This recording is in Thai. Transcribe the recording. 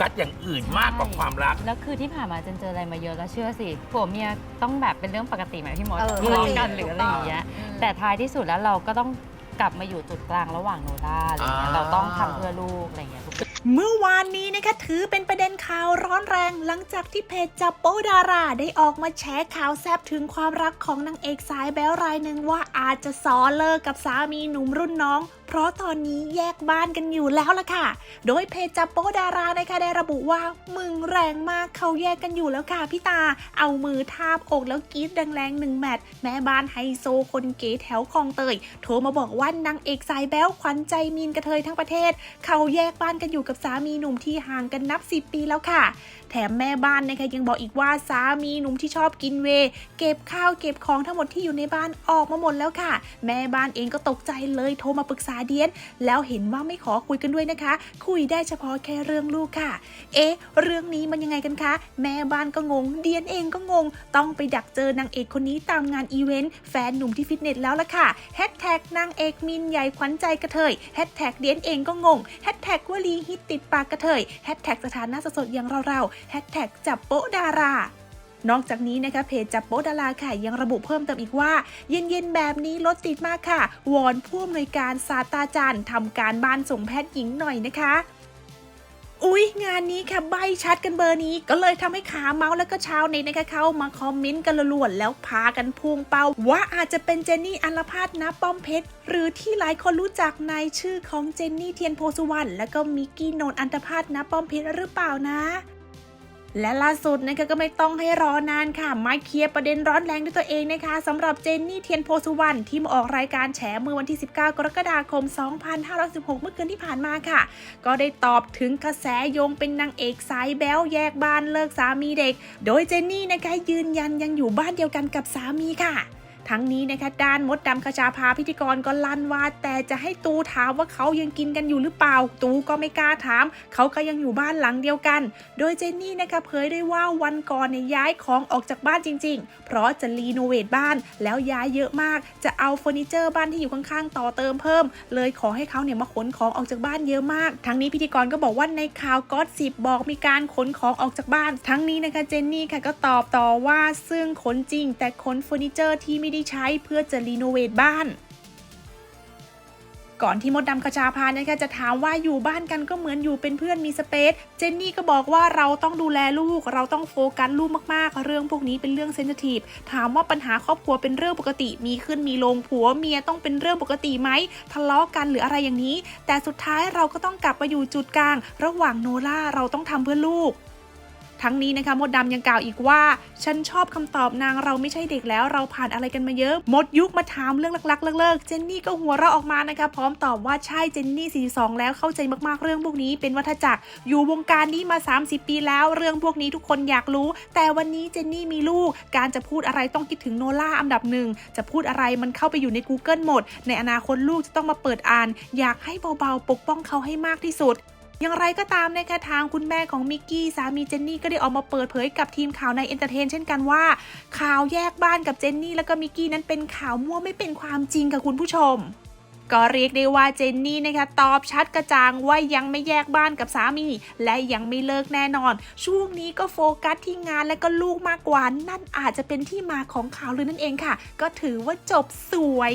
กัสอย่างอื่นมากกว่าความรัก แล้วคือที่ผ่านมาเจนเจออะไรมาเยอะแล้วเชื่อสิผัวเมียต้องแบบเป็นเรื่องปกติไหมพี่มดเออทะเลาะกันปกติหรืออะไรอย่างเงี้ย อืม แต่ท้ายที่สุดแล้วเราก็ต้องกลับมาอยู่จุดกลางระหว่างโนด้าอะไรเงี้ยอ่า เราต้องทำเพื่อลูกอะไรเงี้ยทุก เมื่อวานนี้นะคะถือเป็นประเด็นข่าวร้อนแรงหลังจากที่เพจจับโป๊ดาราได้ออกมาแฉข่าวแซบถึงความรักของนางเอกสายแบ๊วรายหนึ่งว่าอาจจะสอเลิกกับสามีหนุ่มรุ่นน้อง เพราะตอนนี้แยกบ้านกันอยู่แล้วล่ะค่ะ โดยเพจจับโป๊ดารานะคะได้ระบุว่ามึงแรงมากเขาแยกกันอยู่แล้วค่ะพี่ตา เอามือทาบอกแล้วกรีดแรงๆหนึ่งแมตช์แม่บ้านไฮโซคนเก๋แถวคลองเตย โทรมาบอกว่านางเอกสายแบ๊วขวัญใจมีนกระเทยทั้งประเทศ เขาแยกบ้านกันอยู่กับสามีหนุ่มที่ห่างกันนับ 10 ปีแล้วค่ะ แถมแม่บ้านนะคะยังบอกอีกว่าสามีหนุ่มที่ชอบกินเว เก็บข้าวเก็บของทั้งหมดที่อยู่ในบ้านออกมาหมดแล้วค่ะ แม่บ้านเองก็ตกใจเลยโทรมาปรึกษาเดียน แล้วเห็นว่าไม่ขอคุยกันด้วยนะคะ คุยได้เฉพาะแค่เรื่องลูกค่ะ เอ๊ะ เรื่องนี้มันยังไงกันคะ แม่บ้านก็งง เดียนเองก็งง ต้องไปดักเจอนางเอกคนนี้ตามงานอีเวนต์แฟนหนุ่มที่ฟิตเนสแล้วล่ะค่ะแฮชแท็กนางเอกมินใหญ่ขวัญใจกระเทยแฮชแท็กเดียนเองก็งงแฮชแท็กวลีฮิตติดปากกระเทยแฮชแท็กสถานะสดๆอย่างเราๆแฮชแท็กจับโป๊ะดารา นอกจากนี้นะคะเพจจับโป๊ดาราค่ะยังระบุเพิ่มเติมอีกว่า เย็นๆแบบนี้รถติดมากค่ะ วอนผู้อำนวยการศาสตราจารย์ทำการบ้านส่งแพทย์หญิงหน่อยนะคะอุ๊ย งานนี้ค่ะใบชัดกันเบอร์นี้ ก็เลยทำให้ขาเมาส์แล้วก็ชาวเน็ตนะคะเข้ามาคอมเมนต์กันล้วนแล้วพากันพุ่งเป้า ว่าอาจจะเป็นเจนนี่อัลพาดนะป้อมเพชร หรือที่หลายคนรู้จักในชื่อของเจนนี่เทียนโพสุวรรณแล้วก็มิกกี้โนนอันตพาดนะป้อมเพชรหรือเปล่านะ และล่าสุดนะคะก็ไม่ต้องให้รอนานค่ะ มาเคลียร์ประเด็นร้อนแรงด้วยตัวเองนะคะสำหรับเจนนี่เทียนโพสุวรรณที่มาออกรายการแฉเมื่อวันที่ 19 กรกฎาคม 2516 เมื่อคืนที่ผ่านมาค่ะ ก็ได้ตอบถึงกระแสโยงเป็นนางเอกสายแบ้วแยกบ้านเลิกสามีเด็ก โดยเจนนี่นะคะยืนยันยังอยู่บ้านเดียวกันกับสามีค่ะ ทั้งนี้นะคะด้านมดดำคชาพาพิธีกรก็ลั่นว่าแต่จะให้ตูถามว่าเขายังกินกันอยู่หรือเปล่า ตูก็ไม่กล้าถาม เขาก็ยังอยู่บ้านหลังเดียวกัน โดยเจนนี่นะคะเผยได้ว่าวันก่อนเนี่ยย้ายของออกจากบ้านจริง ๆ เพราะจะรีโนเวทบ้านแล้วย้ายเยอะมาก จะเอาเฟอร์นิเจอร์บ้านที่อยู่ข้างๆ ต่อเติมเพิ่ม เลยขอให้เขาเนี่ยมาขนของออกจากบ้านเยอะมาก ทั้งนี้พิธีกรก็บอกว่าในข่าวก็สิบบอกมีการขนของออกจากบ้าน ทั้งนี้นะคะเจนนี่ค่ะก็ตอบต่อว่าซึ่งขนจริง แต่ขนเฟอร์นิเจอร์ที่ไม่ได้ใช้เพื่อจะรีโนเวทบ้าน ก่อนที่มดดำคชาพานะคะจะถามว่าอยู่บ้านกันก็เหมือนอยู่เป็นเพื่อนมีสเปซ เจนนี่ก็บอกว่าเราต้องดูแลลูก เราต้องโฟกัสลูกมากๆ เรื่องพวกนี้เป็นเรื่องเซนซิทีฟ ถามว่าปัญหาครอบครัวเป็นเรื่องปกติ มีขึ้นมีลงผัวเมียต้องเป็นเรื่องปกติไหมทะเลาะกันหรืออะไรอย่างนี้ แต่สุดท้ายเราก็ต้องกลับมาอยู่จุดกลาง ระหว่างโนล่าเราต้องทำเพื่อลูก ทั้งนี้นะคะมดดำยังกล่าวอีกว่า ฉันชอบคำตอบนางเราไม่ใช่เด็กแล้วเราผ่านอะไรกันมาเยอะ มดยุคมาถามเรื่องลักๆเลิกๆเจนนี่ก็หัวเราะออกมานะคะ พร้อมตอบว่าใช่เจนนี่ 42 แล้วเข้าใจมากๆเรื่องพวกนี้ เป็นวัฏจักรอยู่วงการนี้มา 30 ปีแล้ว เรื่องพวกนี้ทุกคนอยากรู้ แต่วันนี้เจนนี่มีลูก การจะพูดอะไรต้องคิดถึงโนล่าอันดับหนึ่งจะพูดอะไรมันเข้าไปอยู่ใน Google หมด ในอนาคตลูกจะต้องมาเปิดอ่าน อยากให้เบาๆปกป้องเขาให้มากที่สุด อย่างไรก็ตามนะคะทางคุณแม่ของมิกกี้สามีเจนนี่ก็ได้ออกมาเปิดเผยกับทีมข่าวในเอนเตอร์เทนเช่นกันว่า ข่าวแยกบ้านกับเจนนี่แล้วก็มิกกี้นั้นเป็นข่าวมั่วไม่เป็นความจริงค่ะคุณผู้ชมก็เรียกได้ว่าเจนนี่นะคะตอบชัดกระจ่างว่ายังไม่แยกบ้านกับสามี และยังไม่เลิกแน่นอน ช่วงนี้ก็โฟกัสที่งานและก็ลูกมากกว่า นั่นอาจจะเป็นที่มาของข่าวลือนั่นเองค่ะ ก็ถือว่าจบสวย